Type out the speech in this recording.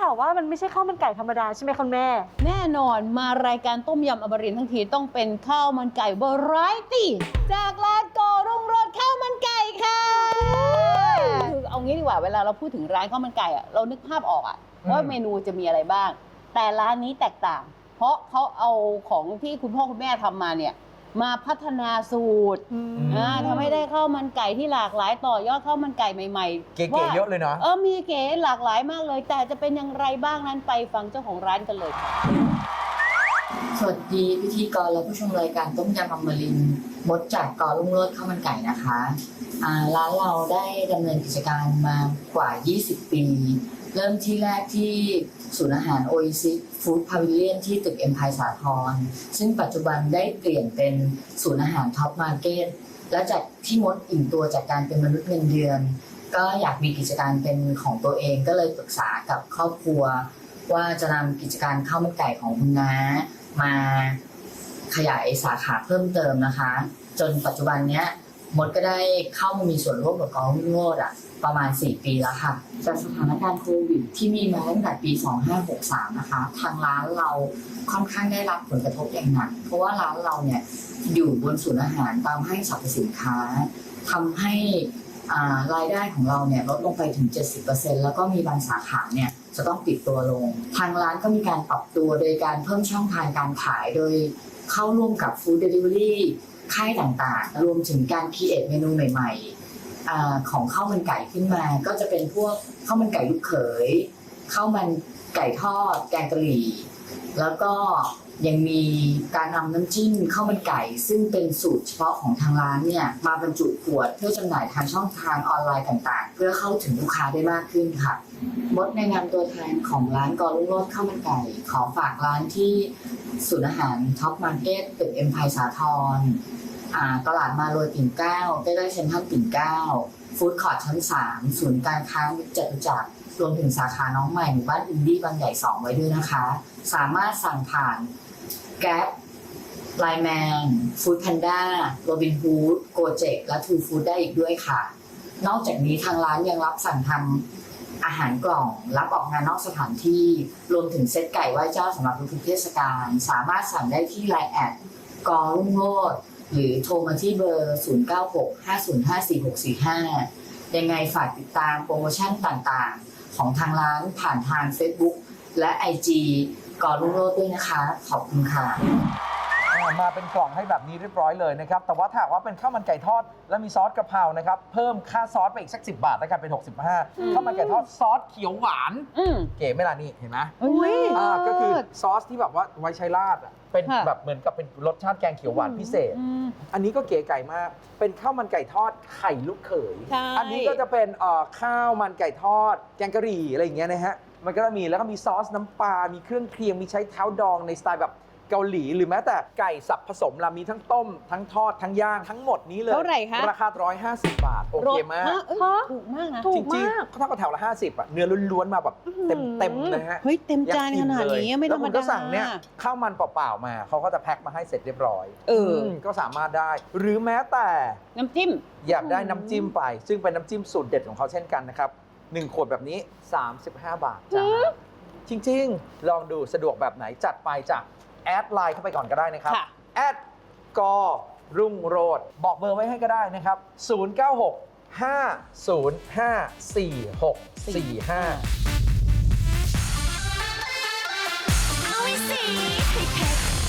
ข่าวว่ามันไม่ใช่ข้าวมันไก่ธรรมดาใช่ไหมคุณแม่ แน่นอนมารายการต้มยำอมรินทร์ทั้งทีต้องเป็นข้าวมันไก่เบอร์ไรตี้จากร้านกอรุ่งโรดข้าวมันไก่ค่ะคือเอางี้ดีกว่าเวลาเราพูดถึงร้านข้าวมันไก่อะเรานึกภาพออกอะว่าเมนูจะมีอะไรบ้าง แต่ร้านนี้แตกต่าง เพราะเขาเอาของที่คุณพ่อคุณแม่ทำมาเนี่ย มาพัฒนาสูตรอืมอ่าทำให้ได้ข้าวมันไก่ที่หลากหลายต่อยอดข้าวมันไก่ใหม่ๆเก๋ว่าๆเยอะเลยเนาะเออมีเก๋หลากหลายมากเลย แต่จะเป็นอย่างไรบ้างนั้นไปฟังเจ้าของร้านกันเลยค่ะสวัสดีพิธีกรและผู้ชมรายการต้มยำอมรินทร์มดจากกอรุ่งโรดข้าวมันไก่นะคะอ่าร้านเราได้ดำเนินกิจการมากว่า 20 ปี เริ่มที่แรกที่ศูนย์อาหารโอ s ซิฟู้ดพาวิเลียนที่ตึกเอ็มพายสาทรซึ่งปัจจุบันได้เปลี่ยนเป็นศูนย์อาหารท็อปมาร์เก็ตและจากที่มดอิ่มตัวจากการเป็นมนุษย์เงินเดือน ก็อยากมีกิจการเป็นของตัวเองก็เลยปรึกษากับครอบครัว ว่าจะนำกิจการข้าวมันไก่ของคุณน้ามาขยายสาขาเพิ่มเติมนะคะ จนปัจจุบันเนี้ย มดก็ได้เข้ามามีส่วนร่วมกับกองรุ่งโรดอะประมาณ 4 ปีแล้วค่ะจากสถานการณ์โควิดที่มีมาตั้งแต่ปี 2563 นะคะ ทางร้านเราค่อนข้างได้รับผลกระทบอย่างหนัก เพราะว่าร้านเราเนี่ยอยู่บนศูนย์อาหารตามห้สรรพสินค้าทำให้รายได้ของเราเนี่ยลดลงไปถึง 70%แล้วก็มีบางสาขาเนี่ยจะต้องปิดตัวลง ทางร้านก็มีการปรับตัวโดยการเพิ่มช่องทางการขายโดยเข้าร่วมกับฟู้ดเดลิเวอรี่ ค่ายต่างๆ รวมถึงการคิดเมนูใหม่ๆของข้าวมันไก่ขึ้นมา ก็จะเป็นพวกข้าวมันไก่ลูกเขยข้าวมันไก่ทอดแกงกะหรี่ แล้วก็ยังมีการนำน้ำจิ้มข้าวมันไก่ ซึ่งเป็นสูตรเฉพาะของทางร้านเนี่ยมาบรรจุขวดเพื่อจำหน่ายทางช่องทางออนไลน์ต่างๆ เพื่อเข้าถึงลูกค้าได้มากขึ้นค่ะมดในนามตัวแทนของร้านกอรุ่งโรดข้าวมันไก่ ขอฝากร้านที่ศูนย์อาหารท็อปมาร์เก็ตตึกเอ็มพายสาทรอ่าตลาดมาโรยปิ่นเกล้าใกล้ๆเซ็นทรัลปิ่นเกล้าฟู้ดคอร์ทชั้น3ศูนย์การค้าจตุจักร รวมถึงสาขาน้องใหม่หมู่บ้านอินดี้บางใหญ่2ไว้ด้วยนะคะ สามารถสั่งผ่านแก๊ปไลแมนฟู้ดแพนด้าโรบินฮูดโกเจกและทูฟู้ดได้อีกด้วยค่ะ นอกจากนี้ทางร้านยังรับสั่งทำอาหารกล่อง รับออกงานนอกสถานที่ รวมถึงเซตไก่ไหว้เจ้าสำหรับทุกเทศกาลสามารถสั่งได้ที่ไลน์แอดกอรุ่งโรดหรือโทรมาที่เบอร์ 0965054645 ยังไงฝากติดตามโปรโมชั่นต่างๆ ของทางร้านผ่านทาง Facebook และ IG กอรุ่งโรดด้วยนะคะ ขอบคุณค่ะ มาเป็นกล่องให้แบบนี้เรียบร้อยเลยนะครับ แต่ว่าถ้าหากว่าเป็นข้าวมันไก่ทอด แล้วมีซอสกะเพรานะครับ เพิ่มค่าซอสไปอีกสัก10บาทแล้วกันเป็น 65ข้าวมันไก่ทอดซอสเขียวหวาน อืมเก๋ไหม่ล่ะนี่เห็นไหมอุ้ย อ่าก็คือซอสที่แบบว่าไว้ใช้ราดอะเป็นค่ะ แบบเหมือนกับเป็นรสชาติแกงเขียวหวานพิเศษ อืม อันนี้ก็เก๋ไก่มาก เป็นข้าวมันไก่ทอดไข่ลูกเขย ใช่ อันนี้ก็จะเป็นเอ่อข้าวมันไก่ทอด แกงกะหรี่อะไรอย่างเงี้ยนะฮะ มันก็จะมีแล้วก็มีซอสน้ำปลา มีเครื่องเคียง มีใช้เท้าดองในสไตล์แบบ เกาหลีหรือแม้แต่ไก่สับผสมละมีทั้งต้ม ทั้งทอดทั้งย่างทั้งหมดนี้เลยเท่าไหร่คะ ราคา 150 บาท โอเคมากรสฮะเอ้ยฮะถูกมากนะ ถูจกริงมากๆเท่ากับแถวละ 50อะเนื้อล้วนๆมาแบบเต็มเต็มๆเลยฮะเฮ้ย เต็มจานอยกขนาดเลยนี้ไม่ธรรมแล้วคุณดาก็สั่งเนี่ยข้าวมันเปล่าๆมาเขาก็จะแพ็คมาให้เสร็จเรียบร้อยเอออื มก็สามารถได้ หรือแม้แต่ น้ำจิ้ม อยากได้น้ำจิ้มไป ซึ่งเป็นน้ำจิ้มสูตรเด็ดของเขาเช่นกันนะครับหนึ่งขวดแบบนี้ 35 บาทจ้าจริง ๆ ลองดูสะดวกแบบไหนจัดไปจ้ะ แอดไลน์เข้าไปก่อนก็ได้นะครับค่ะ แอดกอรุ่งโรดบอกเบอร์ไว้ให้ก็ได้นะครับ 096 505 4645เอ